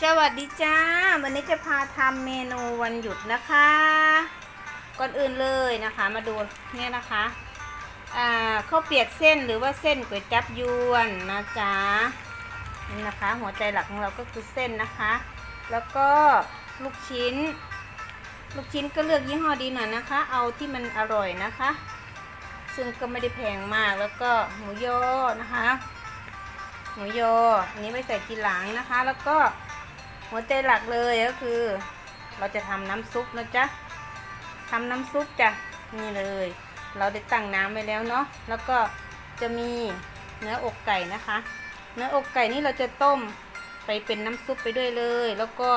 สวัสดีจ้า วันนี้จะพาทำเมนูวันหยุดนะคะ ก่อนอื่นเลยนะคะมาดูเนี่ยนะคะอ่าข้าวเปียกเส้นหรือว่าเส้นก๋วยจับยวนนะจ๊ะนี่นะคะ หัวใจหลักของเราก็คือเส้นนะคะ แล้วก็ลูกชิ้น ลูกชิ้นก็เลือกยี่ห้อดีหน่อยนะคะ เอาที่มันอร่อยนะคะ ซึ่งก็ไม่ได้แพงมากแล้วก็หมูยอนะคะ หมูยออันนี้ไม่ใส่ทีหลังนะคะ แล้วก็ หัวใจหลักเลยก็คือ เราจะทำน้ำซุปนะจ๊ะทำน้ำซุปจ้ะนี่เลย เราได้ตั้งน้ำไว้แล้วเนาะแล้วก็จะมีเนื้ออกไก่นะคะ เนื้ออกไก่นี่เราจะต้มไปเป็นน้ำซุปไปด้วยเลย แล้วก็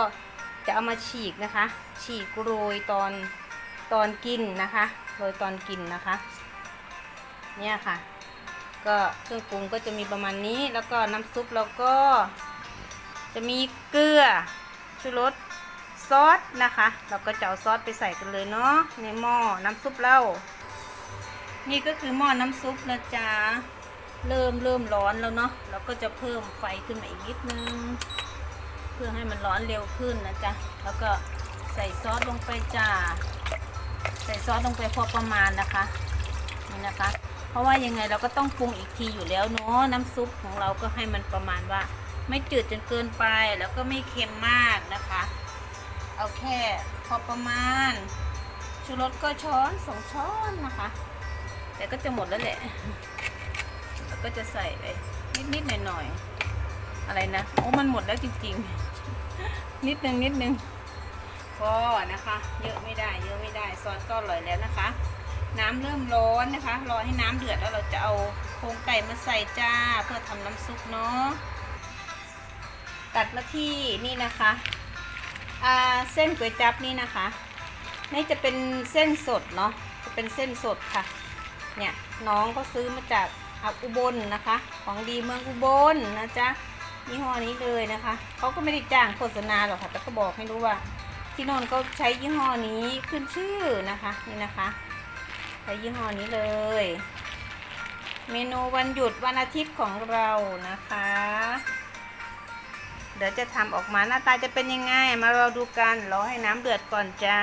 จะเอามาฉีกนะคะ ฉีกโรยตอนตอนกินนะคะโรยตอนกินนะคะ เนี่ยค่ะ ก็เครื่องปรุงก็จะมีประมาณนี้ แล้วก็น้ำซุปเราก็ จะมีเกลือชูรสซอสนะคะ เราก็จะเอาซอสไปใส่กันเลยเนาะในหม้อน้ำซุปเรานี่ก็คือหม้อน้ำซุปนะจ๊ะเริ่มเริ่มร้อนแล้วเนาะเราก็จะเพิ่มไฟขึ้นมาอีกนิดนึง เพื่อให้มันร้อนเร็วขึ้นนะจ๊ะแล้วก็ใส่ซอสลงไปจ้าใส่ซอสลงไปพอประมาณนะคะนี่นะคะ เพราะว่ายังไงเราก็ต้องปรุงอีกทีอยู่แล้วเนาะน้ำซุปของเราก็ให้มันประมาณว่า ไม่จืดจนเกินไปแล้วก็ไม่เค็มมากนะคะ เอาแค่พอประมาณ ชูรสก็ช้อนสองช้อนนะคะ แต่ก็จะหมดแล้วแหละแล้วก็จะใส่ไปนิดๆหน่อยๆอะไรนะโอ้มันหมดแล้วจริงๆ นิดนึงนิดนึงพอนะคะ เยอะไม่ได้ เยอะไม่ได้ซอสก็อร่อยแล้วนะคะ น้ำเริ่มร้อนนะคะ รอให้น้ำเดือดแล้วเราจะเอาโครงไก่มาใส่จ้า เพื่อทำน้ำซุปเนาะ ตัดมาที่นี่นะคะเส้นก๋วยจับนี่นะคะ นี่จะเป็นเส้นสดเนาะจะเป็นเส้นสดค่ะ เนี่ยน้องก็ซื้อมาจากอาอุบลนะคะ ของดีเมืองอุบลนะจ๊ะยี่ห้อนี้เลยนะคะเขาก็ไม่ได้จ้างโฆษณาหรอกค่ะ แต่ก็บอกให้รู้ว่า ที่นนก็ใช้ยี่ห้อนี้ขึ้นชื่อนะคะนี่นะคะใช้ยี่ห้อนี้เลย เมนูวันหยุดวันอาทิตย์ของเรานะคะ เดี๋ยวจะทำออกมาหน้าตาจะเป็นยังไง มารอดูกันรอให้น้ำเดือดก่อนจ้า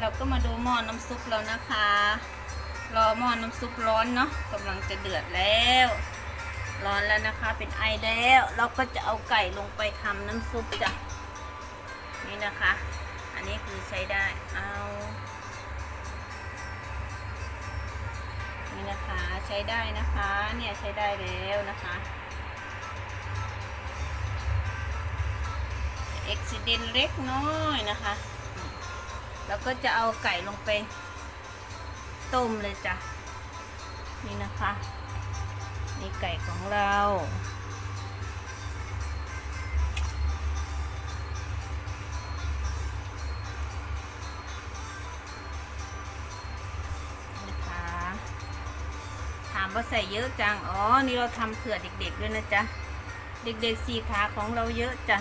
เราก็มาดูหม้อน้ำซุปแล้วนะคะ รอหม้อน้ำซุปร้อนเนาะกำลังจะเดือดแล้ว ร้อนแล้วนะคะเป็นไอแล้ว เราก็จะเอาไก่ลงไปทำน้ำซุปจ้ะนี่นะคะ อันนี้คือใช้ได้เอา นี่นะคะใช้ได้นะคะเนี่ยใช้ได้แล้วนะคะเอ็กซิเดนเล็กน้อยนะคะ แล้วก็จะเอาไก่ลงไปต้มเลยจ้ะนี่นะคะ นี่ไก่ของเรา ถามว่าใส่เยอะจัง อ๋อ นี่เราทำเผื่อเด็กๆด้วยนะจ๊ะ เด็กๆสี่ขาของเราเยอะจ้ะ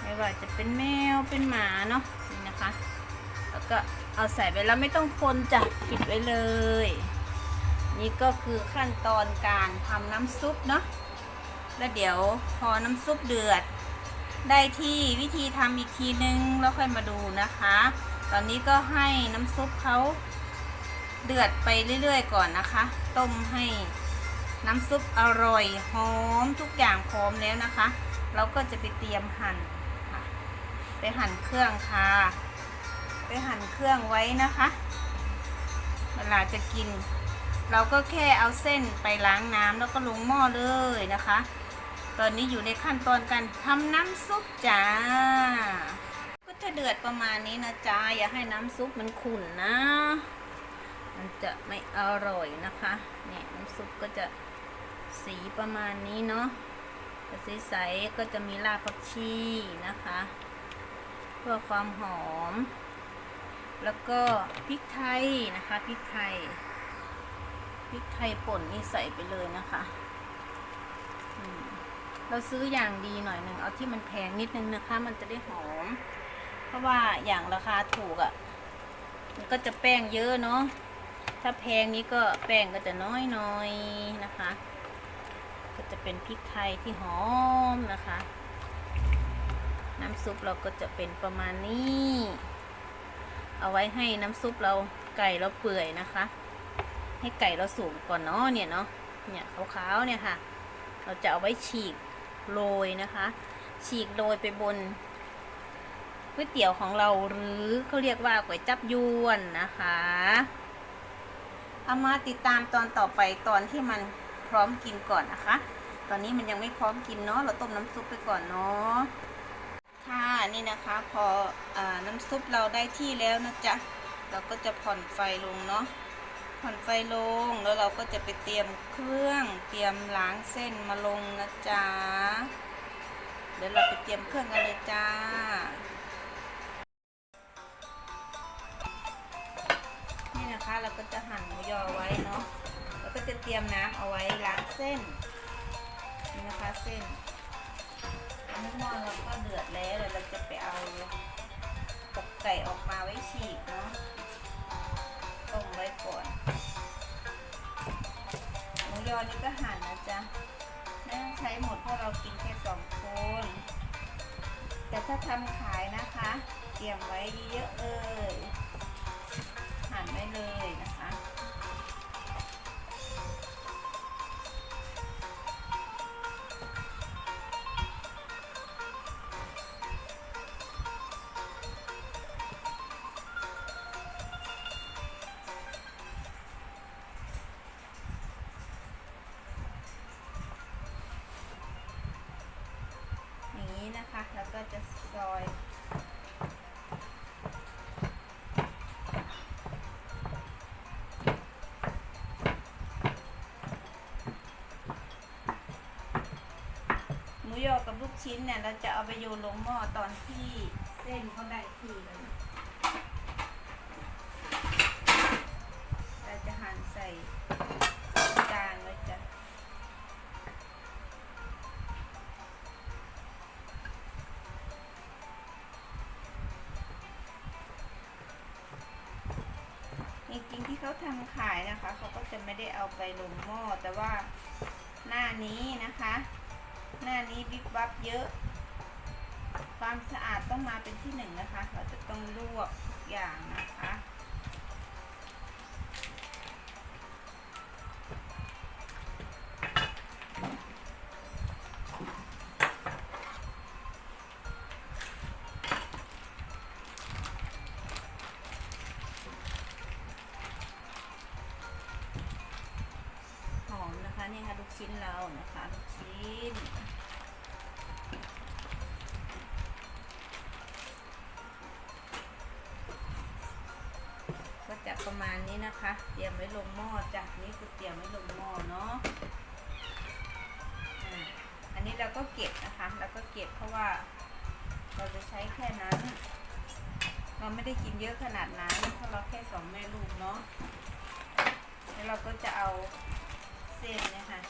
ไม่ว่าจะเป็นแมว เป็นหมาเนาะ นี่นะคะ แล้วก็เอาใส่ไปแล้วไม่ต้องคนจ้ะ ปิดไว้เลย นี่ก็คือขั้นตอนการทำน้ำซุปเนาะ แล้วเดี๋ยวพอน้ำซุปเดือด ได้ที่วิธีทำอีกทีนึงแล้วค่อยมาดูนะคะ ตอนนี้ก็ให้น้ำซุปเขา เดือดไปเรื่อยๆก่อนนะคะ ต้มให้น้ำซุปอร่อยหอมทุกอย่างพร้อมแล้วนะคะ เราก็จะไปเตรียมหั่นค่ะ ไปหั่นเครื่องค่ะ ไปหั่นเครื่องไว้นะคะ เวลาจะกิน เราก็แค่เอาเส้นไปล้างน้ำแล้วก็ลงหม้อเลยนะคะ ตอนนี้อยู่ในขั้นตอนการทำน้ำซุปจ้า ก็จะเดือดประมาณนี้นะจ๊ะอย่าให้น้ำซุปมันขุ่นนะ มันจะไม่อร่อยนะคะ เนี่ยน้ำซุปก็จะสีประมาณนี้เนาะจะใสๆก็จะมีรากผักชีนะคะ เพื่อความหอม แล้วก็พริกไทยนะคะพริกไทยพริกไทยป่นนี่ใส่ไปเลยนะคะเราซื้ออย่างดีหน่อยหนึ่งเอาที่มันแพงนิดนึงนะคะ มันจะได้หอม เพราะว่าอย่างราคาถูกอะ่ะ มันก็จะแป้งเยอะเนาะ ถ้าแพงนี้ก็แป้งก็จะน้อยๆนนะคะ ก็จะเป็นพริกไทยที่หอมนะคะ น้ำซุปเราก็จะเป็นประมาณนี้ เอาไว้ให้น้ำซุปเราไก่เราเปื่อยนะคะ ให้ไก่เราสูงก่อนเนาะเนี่ยเนาะเนี่ยขาวๆเนี่ยค่ะ เราจะเอาไว้ฉีกโรยนะคะ ฉีกโรยไปบนก๋วยเตี๋ยวของเราหรือเขาเรียกว่าก๋วยจับยวนนะคะ เอามาติดตามตอนต่อไปตอนที่มันพร้อมกินก่อนนะคะ ตอนนี้มันยังไม่พร้อมกินเนาะเราต้มน้ำซุปไปก่อนเนาะค่ะนี่นะคะพออน้ำซุปเราได้ที่แล้วนะจ๊ะเราก็จะผ่อนไฟลงเนาะผ่อนไฟลงแล้วเราก็จะไปเตรียมเครื่องเตรียมล้างเส้นมาลงนะจ๊ะเดี๋ยวเราไปเตรียมเครื่องกันเลยจ้า นะคะ เราก็จะหั่นหมูยอไว้เนาะแล้วก็จะเตรียมน้ำเอาไว้ล้างเส้นนี่นะคะเส้นน้ำมันเราก็เดือดแล้วเดี๋ยวเราจะไปเอาปกไก่ออกมาไว้ฉีกเนาะต้มไว้ก่อนหมูยอนี่ก็หั่นนะจ๊ะไม่ต้องใช้หมดเพราะเรากินแค่สองคนแต่ถ้าทำขายนะคะ เตรียมไว้เยอะเลย หั่นได้เลยนะคะ กับลูกชิ้นเนี่ยเราจะเอาไปโยนลงหม้อตอนที่เส้นเขาได้ที่แล้วเราจะหั่นใส่จานไว้จ้ะจริงๆที่เขาทำขายนะคะ เขาก็จะไม่ได้เอาไปลงหม้อแต่ว่าหน้านี้นะคะ หน้านี้บิ๊กบับเยอะ ความสะอาดต้องมาเป็นที่หนึ่งนะคะ เราจะต้องลวกทุกอย่างนะคะ มาณนี้นะคะ เตรียมไว้ลงหม้อจากนี้คือเตรียมไว้ลงหม้อเนาะอันนี้เราก็เก็บนะคะเราก็เก็บเพราะว่า เราจะใช้แค่นั้น เราไม่ได้กินเยอะขนาดนั้นเพราะเราแค่สองแม่ลูกเนาะแล้วเราก็จะเอาเส้นนี่ยค่ะ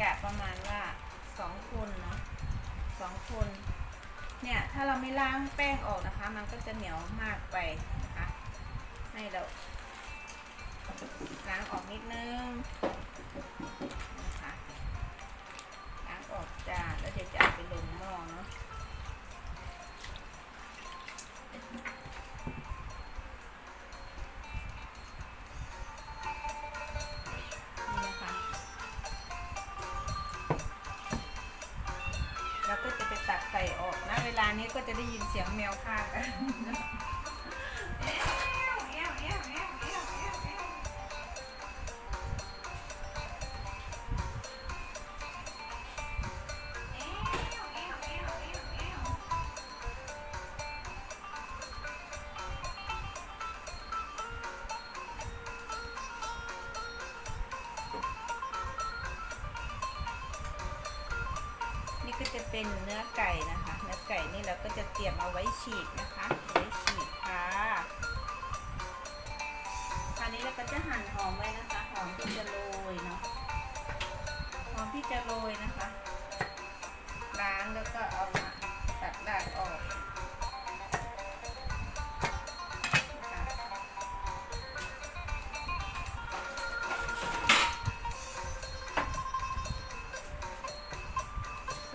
กะประมาณว่าสองคนเนาะสองคน เนี่ยถ้าเราไม่ล้างแป้งออกนะคะ มันก็จะเหนียวมากไปนะคะให้เรา ล้างออกนิดนึงนะคะล้างออกจ้าแล้วเดี๋ยวจะไปลงหม้อเนาะนี่นะคะแล้วก็จะไปตัดไก่ออกนะ เวลานี้ก็จะได้ยินเสียงแมวฆ่ากัน เป็นเนื้อไก่นะคะเนื้อไก่นี่เราก็จะเตรียมเอาไว้ฉีกนะคะไว้ฉีกค่ะคราวนี้เราก็จะหั่นหอมไว้นะคะหอมที่จะโรยเนาะหอมที่จะโรยนะคะ ล้างแล้วก็เอามาตัดรากออก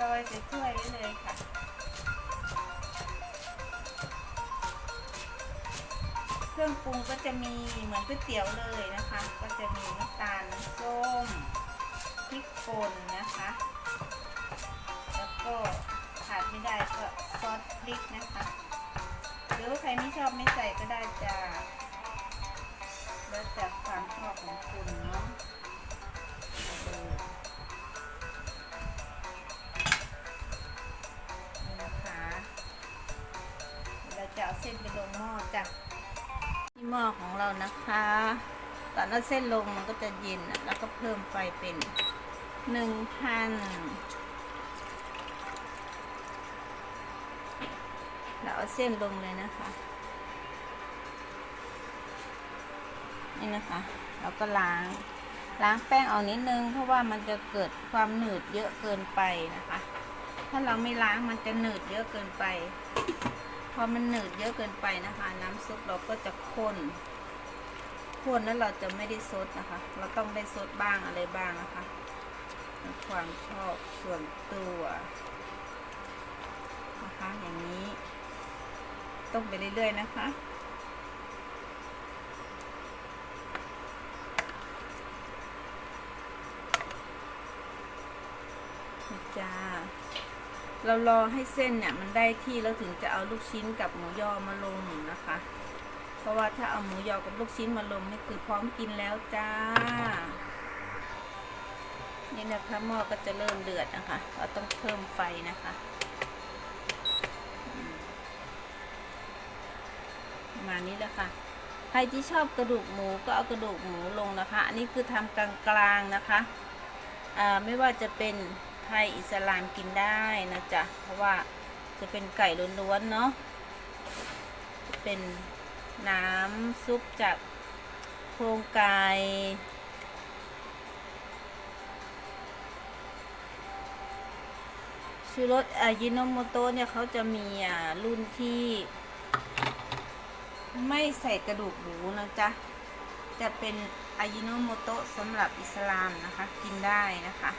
อยใส่ถ้วยได้เลยค่ะ เครื่องปรุงก็จะมีเหมือนก๋วยเตี๋ยวเลยนะคะ ก็จะมีน้ำตาลส้มพริกป่นนะคะ แล้วก็ขาดไม่ได้ก็ซอสพริกนะคะ หรือว่าใครไม่ชอบไม่ใส่ก็ได้จ้าแล้วแต่ความชอบของคุณเนาะ เส้นไปลงหม้อจ้ะที่หม้อของเรานะคะตอนเอาเส้นลงมันก็จะเย็นแล้วก็เพิ่มไฟเป็นหนึ่งพันเราเอาเส้นลงเลยนะคะ นี่นะคะเราก็ล้างล้างแป้งเอานิดนึง เพราะว่ามันจะเกิดความหนืดเยอะเกินไปนะคะ ถ้าเราไม่ล้างมันจะหนืดเยอะเกินไป พอมันหนืดเยอะเกินไปนะคะ น้ำซุปเราก็จะข้นข้นแล้วเราจะไม่ได้ซดนะคะ เราต้องได้ซดบ้างอะไรบ้างนะคะความชอบส่วนตัวนะคะอย่างนี้ ต้มไปเรื่อยๆนะคะ นี่จ้า เรารอให้เส้นเนี่ยมันได้ที่แล้วถึงจะเอาลูกชิ้นกับหมูยอมาลงนะคะ เพราะว่าถ้าเอาหมูยอกับลูกชิ้นมาลงนี่คือพร้อมกินแล้วจ้า นี่นะคะหม้อก็จะเริ่มเดือดนะคะ เราต้องเพิ่มไฟนะคะ มานี้แหละค่ะ ใครที่ชอบกระดูกหมูก็เอากระดูกหมูลงนะคะ อันนี้คือทำกลางๆนะคะอ่าไม่ว่าจะเป็น ไทยอิสลามกินได้นะจ๊ะ เพราะว่าจะเป็นไก่ล้วนๆเนาะ เป็นน้ำซุปจากโครงไก่ชูรสอายิโนโมโตเนี่ยเขาจะมีอ่ารุ่นที่ ไม่ใส่กระดูกหมูนะจ๊ะ จะเป็นอายิโนโมโตสำหรับอิสลามนะคะ กินได้นะคะ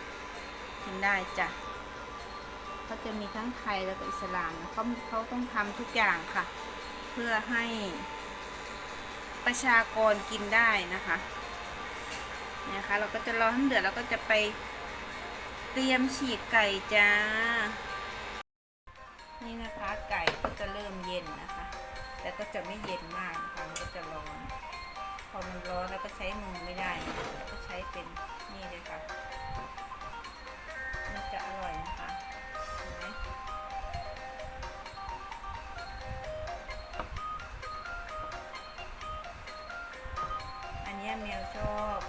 กินได้จ้ะเขาจะมีทั้งไทยแล้วก็อิสลามนะเขาเขาต้องทำทุกอย่างค่ะ เพื่อให้ประชากรกินได้นะคะเนี่ยค่ะเราก็จะรอให้เดือดแล้วก็จะไปเตรียมฉีกไก่จ้า นี่นะคะไก่ก็จะเริ่มเย็นนะคะ แต่ก็จะไม่เย็นมากนะคะมันก็จะร้อน พอมันร้อนแล้วก็ใช้มือไม่ได้ก็ใช้เป็นนี่เลยค่ะ มันจะอร่อยนะคะเห็นไหมอันนี้แมวชอบ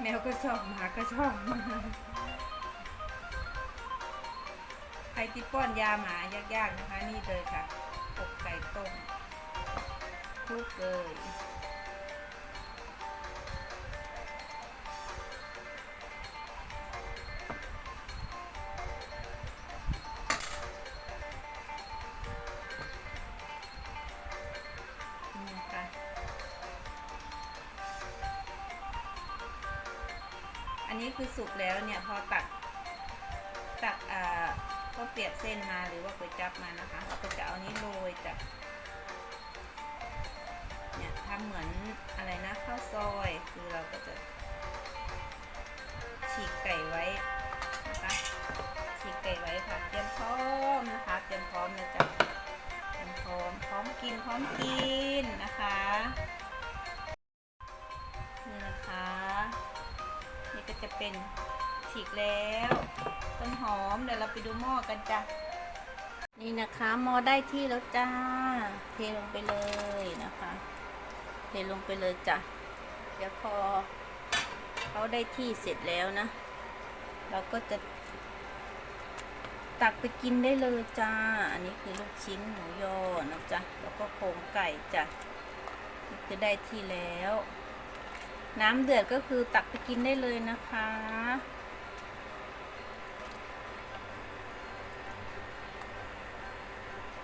แมวก็ชอบหมาก็ชอบใครที่ป้อนยาหมายากๆนะคะ นี่เลยค่ะอกไก่ต้มคลุกเลย อันนี้คือสุกแล้วเนี่ยพอตักตักอ่าก็เปียกเส้นมาหรือว่าก๋วยจับมานะคะเราก็จะเอานี้โรยจากเนี่ยทำเหมือนอะไรนะข้าวซอยคือเราก็จะฉีกไก่ไว้นะคะฉีกไก่ไว้ค่ะเตรียมพร้อมนะคะเตรียมพร้อมเลยจ้ะเตรียมพร้อมพร้อมกินพร้อมกินนะคะนี่นะคะ จะเป็นฉีกแล้วต้นหอมเดี๋ยวเราไปดูหม้อกันจ้ะนี่นะคะหม้อได้ที่แล้วจ้า เทลงไปเลยนะคะ เทลงไปเลยจ้ะเดี๋ยวพอเขาได้ที่เสร็จแล้วนะ เราก็จะตักไปกินได้เลยจ้า อันนี้คือลูกชิ้นหมูยอนะจ๊ะ แล้วก็โครงไก่จ้ะนี่คือได้ที่แล้ว น้ำเดือดก็คือตักไปกินได้เลยนะคะ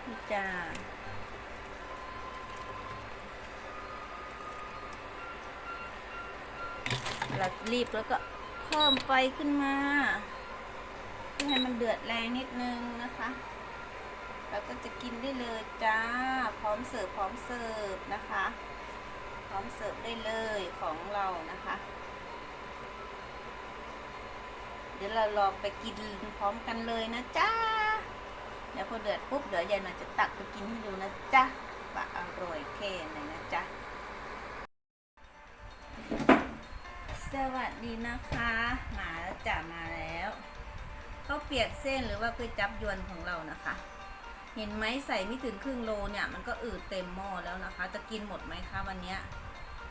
นี่จ้าเรารีบแล้วก็เพิ่มไฟขึ้นมาเพื่อให้มันเดือดแรงนิดนึงนะคะ เราก็จะกินได้เลยจ้า พร้อมเสิร์ฟพร้อมเสิร์ฟนะคะ ร้อมเสิร์ฟได้เลยของเรานะคะ เดี๋ยวเราลองไปกินพร้อมกันเลยนะจ้าเดี๋ยวพอเดือดปุ๊บเดี๋ยวยายหน่อยจะตักไปกินให้ดูนะจ๊ะว่าอร่อยแค่ไหนนะจ๊ะสวัสดีนะคะ มาแล้วจ้ะมาแล้วข้าวเปียกเส้นหรือว่าก๋วยจับยวนของเรานะคะ เห็นไหมใส่ไม่ถึงครึ่งโลเนี่ยมันก็อืดเต็มหม้อแล้วนะคะ จะกินหมดไหมคะวันเนี้ย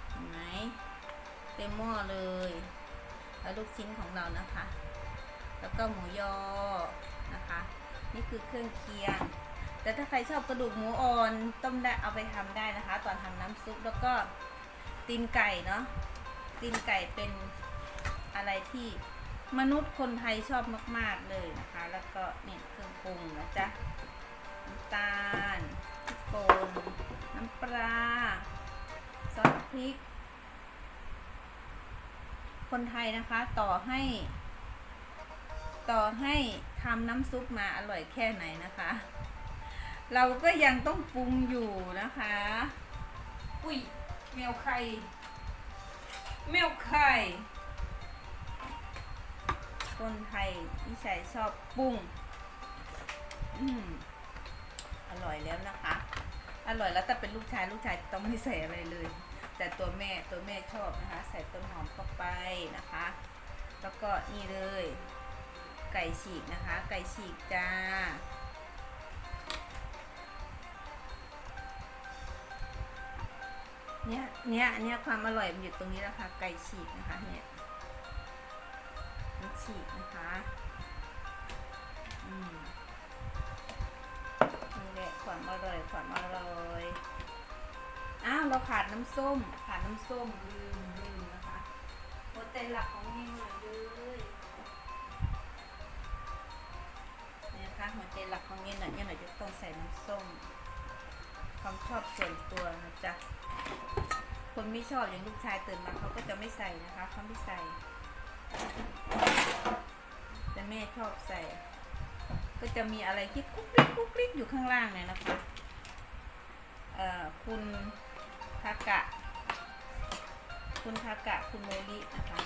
เห็นไหมเต็มหม้อเลย แล้วลูกชิ้นของเรานะคะ แล้วก็หมูยอนะคะ นี่คือเครื่องเคียง แต่ถ้าใครชอบกระดูกหมูอ่อนต้มได้เอาไปทำได้นะคะ ตอนทำน้ำซุปแล้วก็ตีนไก่เนาะตีนไก่เป็นอะไรที่มนุษย์คนไทยชอบมาก ๆ เลยนะคะ แล้วก็เนี่ยเครื่องปรุงนะจ๊ะำตาลพริกป่นน้ำปลา ซอสพริก คนไทยนะคะต่อให้ ต่อให้ทำน้ำซุปมาอร่อยแค่ไหนนะคะ เราก็ยังต้องปรุงอยู่นะคะ อุ้ยแมวไข่แมวไข่คนไทยนิสัยชอบปรุง อืม ร่อยแล้วนะคะ อร่อยแล้วแต่เป็นลูกชายลูกชายต้องไม่ใส่อะไรเลย แต่ตัวแม่ตัวแม่ชอบนะคะ ใส่ต้นหอมเข้าไปนะคะ แล้วก็นี่เลย ไก่ฉีกนะคะ ไก่ฉีกจ้าเนี่ยเนี่ยเนี่ยความอร่อยมันอยู่ตรงนี้แล้วค่ะไก่ฉีกนะคะเนี่ยมันฉีกนะคะ อืมนี่แหละ ความอร่อยความอร่อยอ้าวเราขาดน้ำส้ม ขาดน้ำส้มลืมลืมนะคะหัวใจหลักของนี่หน่อยเลยเนี่ยนะคะหัวใจหลักของนี่หน่อยเนี่ยหน่อยจะต้องใส่น้ำส้มความชอบส่วนตัวนะจ๊ะคนไม่ชอบอย่างลูกชายตื่นมาเขาก็จะไม่ใส่นะคะเขาไม่ใส่ แต่แม่ชอบใส่ ก็จะมีอะไรที่กุ๊กกิ๊กกุ๊กกิ๊กอยู่ข้างล่างเนี่ยนะคะเอ่อคุณทากะ คุณทากะ คุณโมลินะคะ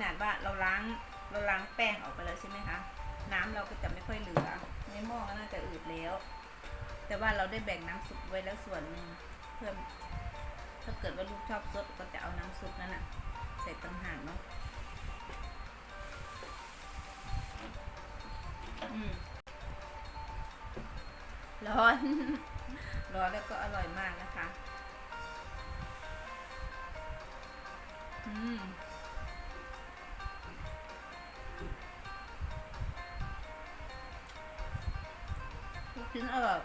นี่นี่ขนาดว่าเราล้างเราล้างแป้งออกไปแล้วใช่ไหมคะ น้ำเราก็จะไม่ค่อยเหลือ ในหม้อก็น่าจะอืดแล้ว แต่ว่าเราได้แบ่งน้ำซุปไว้แล้วส่วนหนึ่งเพื่อถ้าเกิดว่าลูกชอบซดก็จะเอาน้ำซุปนั้นอะใส่ต่างหากเนาะอืมร้อน ร้อนแล้วก็อร่อยมากนะคะ อืม ชิ้นอร่อย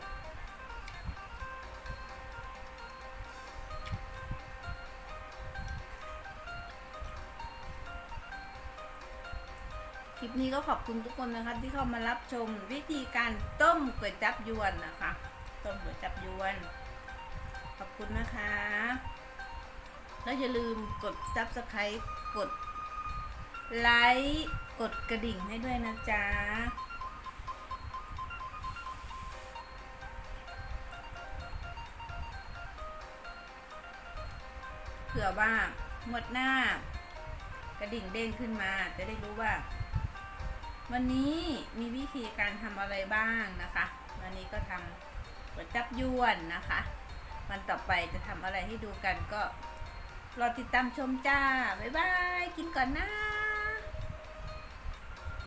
คลิปนี้ก็ขอบคุณทุกคนนะคะที่เข้ามารับชมวิธีการต้มก๋วยจับยวนนะคะ ต้มก๋วยจับยวน ขอบคุณนะคะ แล้วอย่าลืมกด subscribe กดไลค์กดกระดิ่งให้ด้วยนะจ๊ะ ผื่อว่าหมดหน้ากระดิ่งเด้งขึ้นมา จะได้รู้ว่า วันนี้มีวิธีการทำอะไรบ้างนะคะ วันนี้ก็ทำเปิดจับยวนนะคะ วันต่อไปจะทำอะไรให้ดูกันก็รอติดตามชมจ้า บ๊ายบาย กินก่อนนะ